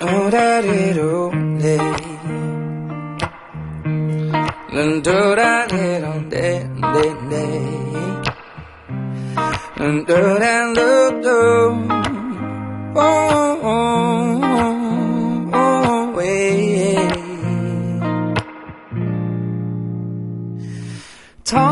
오라리로데 넌 도라리로데 네네 넌 도라로도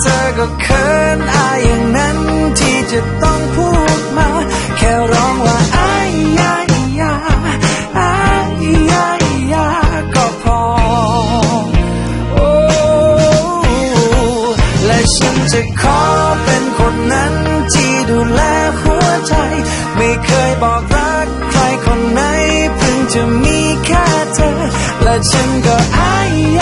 เธอก็เขินอายอย่างนั้นที่จะต้องพูดมา แค่ร้องว่าอายยายาอายยายาก็พอ โอ้และฉันจะขอเป็นคนนั้นที่ดูแลหัวใจ ไม่เคยบอกรักใครคนไหนเพิ่งจะมีแค่เธอ และฉันก็อายย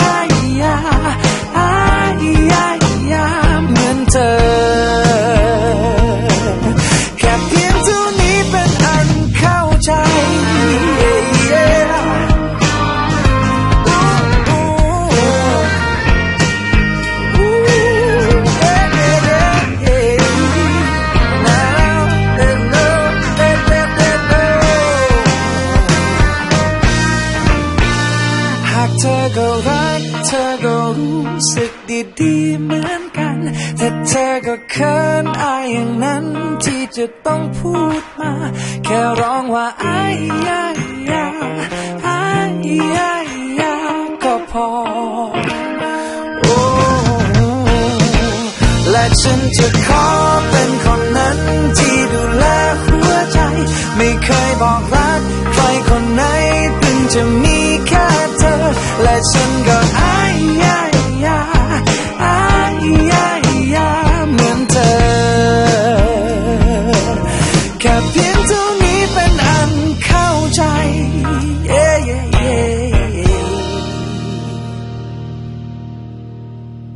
ายักเธอก็รู้สึกดีๆเหมือนกัน แต่เธอก็เขินอายอย่างนั้นที่จะต้องพูดมา แค่ร้องว่าอายยายาอายยายาก็พอ โอ้และฉันจะขอเป็นคนนั้นที่ดูแลหัวใจ ไม่เคยบอกรัก ใครคนไหนเพิ่งจะมี แค่เ